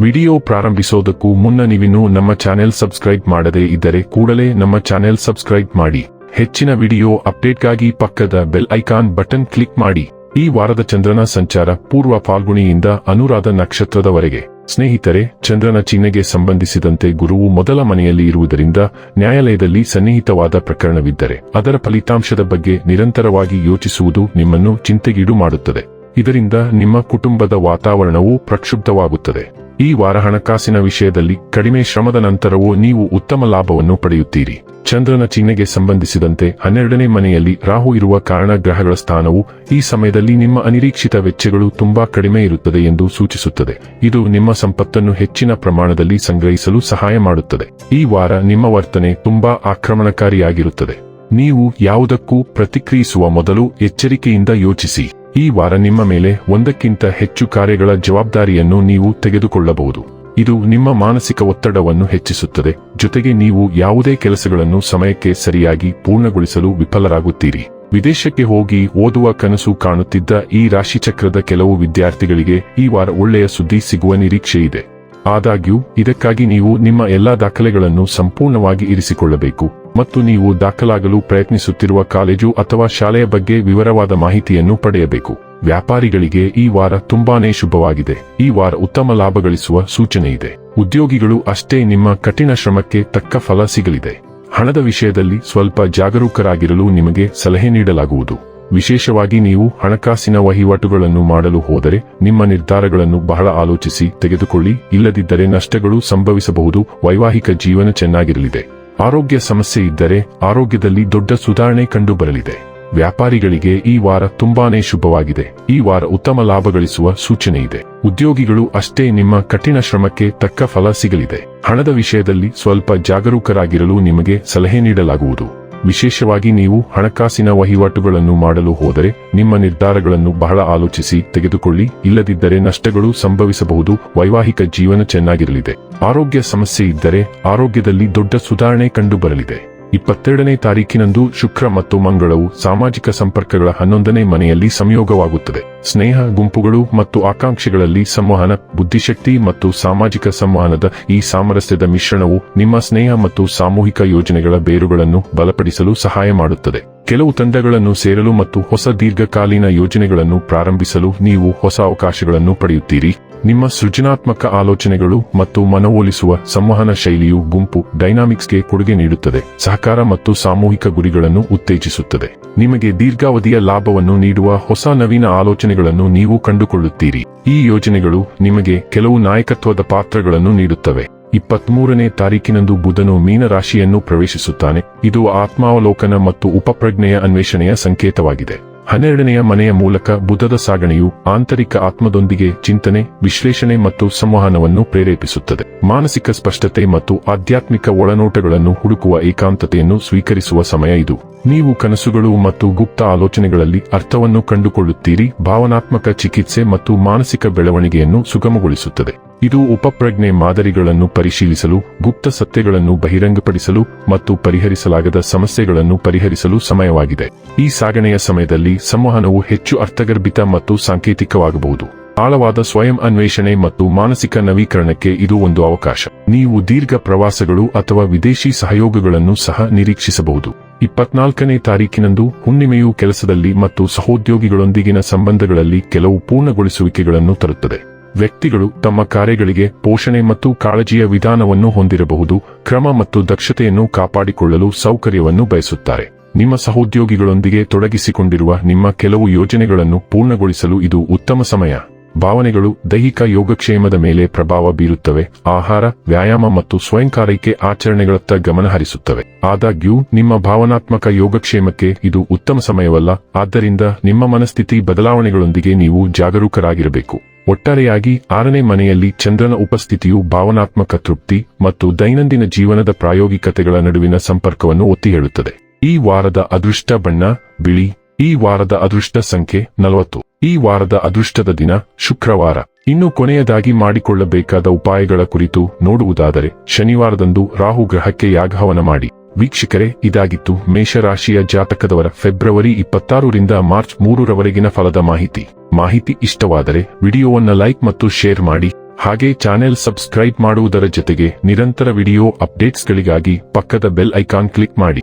Video ಪ್ರಾರಂಭಿಸೋದಕ್ಕೂ ಮುನ್ನ ನೀವಿನ್ನೂ ನಮ್ಮ ಚಾನೆಲ್ ಸಬ್ಸ್ಕ್ರೈಬ್ ಮಾಡದೇ ಇದ್ದರೆ ಕೂಡಲೇ ನಮ್ಮ ಚಾನೆಲ್ ಸಬ್ಸ್ಕ್ರೈಬ್ ಮಾಡಿ. ಹೆಚ್ಚಿನ ವಿಡಿಯೋ ಅಪ್ಡೇಟ್ಗಾಗಿ ಪಕ್ಕದ ಬೆಲ್ ಐಕಾನ್ ಬಟನ್ ಕ್ಲಿಕ್ ಮಾಡಿ. ಈ ವಾರದ ಚಂದ್ರನ ಸಂಚಾರ ಪೂರ್ವ ಫಾಲ್ಗುಣಿಯಿಂದ ಅನುರಾಧ ನಕ್ಷತ್ರದವರೆಗೆ. ಸ್ನೇಹಿತರೆ, ಚಂದ್ರನ ಚಿಹ್ನೆಗೆ ಸಂಬಂಧಿಸಿದಂತೆ ಗುರುವು ಮೊದಲ ಮನೆಯಲ್ಲಿ ಇರುವುದರಿಂದ ನ್ಯಾಯಾಲಯದಲ್ಲಿ ಸನ್ನಿಹಿತವಾದ ಪ್ರಕರಣವಿದ್ದರೆ ಅದರ ಫಲಿತಾಂಶದ ಬಗ್ಗೆ ನಿರಂತರವಾಗಿ ಯೋಚಿಸುವುದು ನಿಮ್ಮನ್ನು ಚಿಂತೆಗೀಡು ಮಾಡುತ್ತದೆ. ಇದರಿಂದ ನಿಮ್ಮ ಕುಟುಂಬದ ವಾತಾವರಣವು ಪ್ರಕ್ಷುಬ್ಧವಾಗುತ್ತದೆ. ಈ ವಾರ ಹಣಕಾಸಿನ ವಿಷಯದಲ್ಲಿ ಕಡಿಮೆ ಶ್ರಮದ ನಂತರವೂ ನೀವು ಉತ್ತಮ ಲಾಭವನ್ನು ಪಡೆಯುತ್ತೀರಿ. ಚಂದ್ರನ ಚಿಹ್ನೆಗೆ ಸಂಬಂಧಿಸಿದಂತೆ ಹನ್ನೆರಡನೇ ಮನೆಯಲ್ಲಿ ರಾಹು ಇರುವ ಕಾರಣ ಗ್ರಹಗಳ ಸ್ಥಾನವು ಈ ಸಮಯದಲ್ಲಿ ನಿಮ್ಮ ಅನಿರೀಕ್ಷಿತ ವೆಚ್ಚಗಳು ತುಂಬಾ ಕಡಿಮೆ ಇರುತ್ತದೆ ಎಂದು ಸೂಚಿಸುತ್ತದೆ. ಇದು ನಿಮ್ಮ ಸಂಪತ್ತನ್ನು ಹೆಚ್ಚಿನ ಪ್ರಮಾಣದಲ್ಲಿ ಸಂಗ್ರಹಿಸಲು ಸಹಾಯ ಮಾಡುತ್ತದೆ. ಈ ವಾರ ನಿಮ್ಮ ವರ್ತನೆ ತುಂಬಾ ಆಕ್ರಮಣಕಾರಿಯಾಗಿರುತ್ತದೆ. ನೀವು ಯಾವುದಕ್ಕೂ ಪ್ರತಿಕ್ರಿಯಿಸುವ ಮೊದಲು ಎಚ್ಚರಿಕೆಯಿಂದ ಯೋಚಿಸಿ. ಈ ವಾರ ನಿಮ್ಮ ಮೇಲೆ ಒಂದಕ್ಕಿಂತ ಹೆಚ್ಚು ಕಾರ್ಯಗಳ ಜವಾಬ್ದಾರಿಯನ್ನು ನೀವು ತೆಗೆದುಕೊಳ್ಳಬಹುದು. ಇದು ನಿಮ್ಮ ಮಾನಸಿಕ ಒತ್ತಡವನ್ನು ಹೆಚ್ಚಿಸುತ್ತದೆ. ಜೊತೆಗೆ ನೀವು ಯಾವುದೇ ಕೆಲಸಗಳನ್ನು ಸಮಯಕ್ಕೆ ಸರಿಯಾಗಿ ಪೂರ್ಣಗೊಳಿಸಲು ವಿಫಲರಾಗುತ್ತೀರಿ. ವಿದೇಶಕ್ಕೆ ಹೋಗಿ ಓದುವ ಕನಸು ಕಾಣುತ್ತಿದ್ದ ಈ ರಾಶಿಚಕ್ರದ ಕೆಲವು ವಿದ್ಯಾರ್ಥಿಗಳಿಗೆ ಈ ವಾರ ಒಳ್ಳೆಯ ಸುದ್ದಿ ಸಿಗುವ ನಿರೀಕ್ಷೆ ಇದೆ ಆದಾಗ್ಯೂ, ಇದಕ್ಕಾಗಿ ನೀವು ನಿಮ್ಮ ಎಲ್ಲಾ ದಾಖಲೆಗಳನ್ನು ಸಂಪೂರ್ಣವಾಗಿ ಇರಿಸಿಕೊಳ್ಳಬೇಕು ಮತ್ತು ನೀವು ದಾಖಲಾಗಲು ಪ್ರಯತ್ನಿಸುತ್ತಿರುವ ಕಾಲೇಜು ಅಥವಾ ಶಾಲೆಯ ಬಗ್ಗೆ ವಿವರವಾದ ಮಾಹಿತಿಯನ್ನು ಪಡೆಯಬೇಕು. ವ್ಯಾಪಾರಿಗಳಿಗೆ ಈ ವಾರ ತುಂಬಾನೇ ಶುಭವಾಗಿದೆ. ಈ ವಾರ ಉತ್ತಮ ಲಾಭ ಗಳಿಸುವ ಸೂಚನೆ ಇದೆ. ಉದ್ಯೋಗಿಗಳು ಅಷ್ಟೇ ನಿಮ್ಮ ಕಠಿಣ ಶ್ರಮಕ್ಕೆ ತಕ್ಕ ಫಲ ಸಿಗಲಿದೆ. ಹಣದ ವಿಷಯದಲ್ಲಿ ಸ್ವಲ್ಪ ಜಾಗರೂಕರಾಗಿರಲು ನಿಮಗೆ ಸಲಹೆ ನೀಡಲಾಗುವುದು. ವಿಶೇಷವಾಗಿ ನೀವು ಹಣಕಾಸಿನ ವಹಿವಾಟುಗಳನ್ನು ಮಾಡಲು ಹೋದರೆ ನಿಮ್ಮ ನಿರ್ಧಾರಗಳನ್ನು ಬಹಳ ಆಲೋಚಿಸಿ, ತೆಗೆದುಕೊಳ್ಳಿ. ಇಲ್ಲದಿದ್ದರೆ ನಷ್ಟಗಳು ಸಂಭವಿಸಬಹುದು. ವೈವಾಹಿಕ ಜೀವನ ಚೆನ್ನಾಗಿರಲಿದೆ. ಆರೋಗ್ಯ ಸಮಸ್ಯೆ ಇದ್ದರೆ ಆರೋಗ್ಯದಲ್ಲಿ ದೊಡ್ಡ ಸುಧಾರಣೆ ಕಂಡುಬರಲಿದೆ. ವ್ಯಾಪಾರಿಗಳಿಗೆ ಈ ವಾರ ತುಂಬಾನೇ ಶುಭವಾಗಿದೆ. ಈ ವಾರ ಉತ್ತಮ ಲಾಭ ಗಳಿಸುವ ಸೂಚನೆ ಇದೆ. ಉದ್ಯೋಗಿಗಳು ಅಷ್ಟೇ ನಿಮ್ಮ ಕಠಿಣ ಶ್ರಮಕ್ಕೆ ತಕ್ಕ ಫಲ ಸಿಗಲಿದೆ. ಹಣದ ವಿಷಯದಲ್ಲಿ ಸ್ವಲ್ಪ ಜಾಗರೂಕರಾಗಿರಲು ನಿಮಗೆ ಸಲಹೆ ನೀಡಲಾಗುವುದು. ವಿಶೇಷವಾಗಿ ನೀವು ಹಣಕಾಸಿನ ವಹಿವಾಟುಗಳನ್ನು ಮಾಡಲು ಹೋದರೆ ನಿಮ್ಮ ನಿರ್ಧಾರಗಳನ್ನು ಬಹಳ ಆಲೋಚಿಸಿ, ತೆಗೆದುಕೊಳ್ಳಿ, ಇಲ್ಲದಿದ್ದರೆ ನಷ್ಟಗಳು ಸಂಭವಿಸಬಹುದು, ವೈವಾಹಿಕ ಜೀವನ ಚೆನ್ನಾಗಿರಲಿದೆ. ಆರೋಗ್ಯ ಸಮಸ್ಯೆ ಇದ್ದರೆ ಆರೋಗ್ಯದಲ್ಲಿ ದೊಡ್ಡ ಸುಧಾರಣೆ ಕಂಡುಬರಲಿದೆ. ಇಪ್ಪತ್ತೆರಡನೇ ತಾರೀಕಿನಂದು ಶುಕ್ರ ಮತ್ತು ಮಂಗಳವು ಸಾಮಾಜಿಕ ಸಂಪರ್ಕಗಳ ಹನ್ನೊಂದನೇ ಮನೆಯಲ್ಲಿ ಸಂಯೋಗವಾಗುತ್ತದೆ. ಸ್ನೇಹ, ಗುಂಪುಗಳು ಮತ್ತು ಆಕಾಂಕ್ಷೆಗಳಲ್ಲಿ ಸಂವಹನ, ಬುದ್ಧಿಶಕ್ತಿ ಮತ್ತು ಸಾಮಾಜಿಕ ಸಂವಹನದ ಈ ಸಾಮರಸ್ಯದ ಮಿಶ್ರಣವು ನಿಮ್ಮ ಸ್ನೇಹ ಮತ್ತು ಸಾಮೂಹಿಕ ಯೋಜನೆಗಳ ಬೇರುಗಳನ್ನು ಬಲಪಡಿಸಲು ಸಹಾಯ ಮಾಡುತ್ತದೆ. ಕೆಲವು ತಂಡಗಳನ್ನು ಸೇರಲು ಮತ್ತು ಹೊಸ ದೀರ್ಘಕಾಲೀನ ಯೋಜನೆಗಳನ್ನು ಪ್ರಾರಂಭಿಸಲು ನೀವು ಹೊಸ ಅವಕಾಶಗಳನ್ನು ಪಡೆಯುತ್ತೀರಿ. ನಿಮ್ಮ ಸೃಜನಾತ್ಮಕ ಆಲೋಚನೆಗಳು ಮತ್ತು ಮನವೊಲಿಸುವ ಸಂವಹನ ಶೈಲಿಯು ಗುಂಪು ಡೈನಾಮಿಕ್ಸ್ಗೆ ಕೊಡುಗೆ ನೀಡುತ್ತದೆ, ಸಹಕಾರ ಮತ್ತು ಸಾಮೂಹಿಕ ಗುರಿಗಳನ್ನು ಉತ್ತೇಜಿಸುತ್ತದೆ. ನಿಮಗೆ ದೀರ್ಘಾವಧಿಯ ಲಾಭವನ್ನು ನೀಡುವ ಹೊಸ ನವೀನ ಆಲೋಚನೆಗಳನ್ನು ನೀವು ಕಂಡುಕೊಳ್ಳುತ್ತೀರಿ. ಈ ಯೋಜನೆಗಳು ನಿಮಗೆ ಕೆಲವು ನಾಯಕತ್ವದ ಪಾತ್ರಗಳನ್ನು ನೀಡುತ್ತವೆ. ಇಪ್ಪತ್ಮೂರನೇ ತಾರೀಕಿನಂದು ಬುಧನು ಮೀನರಾಶಿಯನ್ನು ಪ್ರವೇಶಿಸುತ್ತಾನೆ. ಇದು ಆತ್ಮಾವಲೋಕನ ಮತ್ತು ಉಪಪ್ರಜ್ಞೆಯ ಅನ್ವೇಷಣೆಯ ಸಂಕೇತವಾಗಿದೆ. ಹನ್ನೆರಡನೆಯ ಮನೆಯ ಮೂಲಕ ಬುಧದ ಸಾಗಣೆಯು ಆಂತರಿಕ ಆತ್ಮದೊಂದಿಗೆ ಚಿಂತನೆ, ವಿಶ್ಲೇಷಣೆ ಮತ್ತು ಸಂವಹನವನ್ನು ಪ್ರೇರೇಪಿಸುತ್ತದೆ. ಮಾನಸಿಕ ಸ್ಪಷ್ಟತೆ ಮತ್ತು ಆಧ್ಯಾತ್ಮಿಕ ಒಳನೋಟಗಳನ್ನು ಹುಡುಕುವ ಏಕಾಂತತೆಯನ್ನು ಸ್ವೀಕರಿಸುವ ಸಮಯ ಇದು. ನೀವು ಕನಸುಗಳು ಮತ್ತು ಗುಪ್ತ ಆಲೋಚನೆಗಳಲ್ಲಿ ಅರ್ಥವನ್ನು ಕಂಡುಕೊಳ್ಳುತ್ತೀರಿ, ಭಾವನಾತ್ಮಕ ಚಿಕಿತ್ಸೆ ಮತ್ತು ಮಾನಸಿಕ ಬೆಳವಣಿಗೆಯನ್ನು ಸುಗಮಗೊಳಿಸುತ್ತದೆ. ಇದು ಉಪಪ್ರಜ್ಞೆ ಮಾದರಿಗಳನ್ನು ಪರಿಶೀಲಿಸಲು, ಗುಪ್ತ ಸತ್ಯಗಳನ್ನು ಬಹಿರಂಗಪಡಿಸಲು ಮತ್ತು ಪರಿಹರಿಸಲಾಗದ ಸಮಸ್ಯೆಗಳನ್ನು ಪರಿಹರಿಸಲು ಸಮಯವಾಗಿದೆ. ಈ ಸಾಗಣೆಯ ಸಮಯದಲ್ಲಿ ಸಂವಹನವು ಹೆಚ್ಚು ಅರ್ಥಗರ್ಭಿತ ಮತ್ತು ಸಾಂಕೇತಿಕವಾಗಬಹುದು. ಆಳವಾದ ಸ್ವಯಂ ಅನ್ವೇಷಣೆ ಮತ್ತು ಮಾನಸಿಕ ನವೀಕರಣಕ್ಕೆ ಇದು ಒಂದು ಅವಕಾಶ. ನೀವು ದೀರ್ಘ ಪ್ರವಾಸಗಳು ಅಥವಾ ವಿದೇಶಿ ಸಹಯೋಗಗಳನ್ನು ಸಹ ನಿರೀಕ್ಷಿಸಬಹುದು. ಇಪ್ಪತ್ನಾಲ್ಕನೇ ತಾರೀಕಿನಂದು ಹುಣ್ಣಿಮೆಯು ಕೆಲಸದಲ್ಲಿ ಮತ್ತು ಸಹೋದ್ಯೋಗಿಗಳೊಂದಿಗಿನ ಸಂಬಂಧಗಳಲ್ಲಿ ಕೆಲವು ಪೂರ್ಣಗೊಳಿಸುವಿಕೆಗಳನ್ನು ತರುತ್ತದೆ. ವ್ಯಕ್ತಿಗಳು ತಮ್ಮ ಕಾರ್ಯಗಳಿಗೆ ಪೋಷಣೆ ಮತ್ತು ಕಾಳಜಿಯ ವಿಧಾನವನ್ನು ಹೊಂದಿರಬಹುದು, ಕ್ರಮ ಮತ್ತು ದಕ್ಷತೆಯನ್ನು ಕಾಪಾಡಿಕೊಳ್ಳಲು ಸೌಕರ್ಯವನ್ನು ಬಯಸುತ್ತಾರೆ. ನಿಮ್ಮ ಸಹೋದ್ಯೋಗಿಗಳೊಂದಿಗೆ ತೊಡಗಿಸಿಕೊಂಡಿರುವ ನಿಮ್ಮ ಕೆಲವು ಯೋಜನೆಗಳನ್ನು ಪೂರ್ಣಗೊಳಿಸಲು ಇದು ಉತ್ತಮ ಸಮಯ. ಭಾವನೆಗಳು ದೈಹಿಕ ಯೋಗಕ್ಷೇಮದ ಮೇಲೆ ಪ್ರಭಾವ ಬೀರುತ್ತವೆ, ಆಹಾರ, ವ್ಯಾಯಾಮ ಮತ್ತು ಸ್ವಯಂಕಾರೈಕೆ ಆಚರಣೆಗಳತ್ತ ಗಮನ ಹರಿಸುತ್ತವೆ. ಆದಾಗ್ಯೂ, ನಿಮ್ಮ ಭಾವನಾತ್ಮಕ ಯೋಗಕ್ಷೇಮಕ್ಕೆ ಇದು ಉತ್ತಮ ಸಮಯವಲ್ಲ, ಆದ್ದರಿಂದ ನಿಮ್ಮ ಮನಸ್ಥಿತಿ ಬದಲಾವಣೆಗಳೊಂದಿಗೆ ನೀವು ಜಾಗರೂಕರಾಗಿರಬೇಕು. ಒಟ್ಟಾರೆಯಾಗಿ ಆರನೇ ಮನೆಯಲ್ಲಿ ಚಂದ್ರನ ಉಪಸ್ಥಿತಿಯು ಭಾವನಾತ್ಮಕ ತೃಪ್ತಿ ಮತ್ತು ದೈನಂದಿನ ಜೀವನದ ಪ್ರಾಯೋಗಿಕತೆಗಳ ನಡುವಿನ ಸಂಪರ್ಕವನ್ನು ಒತ್ತಿ ಹೇಳುತ್ತದೆ ಈ ವಾರದ ಅದೃಷ್ಟ ಬಣ್ಣ, ಬಿಳಿ. ಈ ವಾರದ ಅದೃಷ್ಟ ಸಂಖ್ಯೆ, ನಲವತ್ತು. ಈ ವಾರದ ಅದೃಷ್ಟದ ದಿನ, ಶುಕ್ರವಾರ. ಇನ್ನು ಕೊನೆಯದಾಗಿ ಮಾಡಿಕೊಳ್ಳಬೇಕಾದ ಉಪಾಯಗಳ ಕುರಿತು ನೋಡುವುದಾದರೆ, ಶನಿವಾರದಂದು ರಾಹು ಗ್ರಹಕ್ಕೆ ಯಾಗಹವನ ಮಾಡಿ. ವೀಕ್ಷಕರೇ, ಇದಾಗಿತ್ತು ಮೇಷರಾಶಿಯ ಜಾತಕದವರ ಫೆಬ್ರವರಿ ಇಪ್ಪತ್ತಾರರಿಂದ ಮಾರ್ಚ್ ಮೂರರವರೆಗಿನ ಫಲದ ಮಾಹಿತಿ. ಮಾಹಿತಿ ಇಷ್ಟವಾದರೆ ವಿಡಿಯೋವನ್ನು ಲೈಕ್ ಮತ್ತು ಶೇರ್ ಮಾಡಿ, ಹಾಗೆ ಚಾನೆಲ್ ಸಬ್ಸ್ಕ್ರೈಬ್ ಮಾಡುವುದರ ಜೊತೆಗೆ ನಿರಂತರ ವಿಡಿಯೋ ಅಪ್ಡೇಟ್ಸ್ಗಳಿಗಾಗಿ ಪಕ್ಕದ ಬೆಲ್ ಐಕಾನ್ ಕ್ಲಿಕ್ ಮಾಡಿ.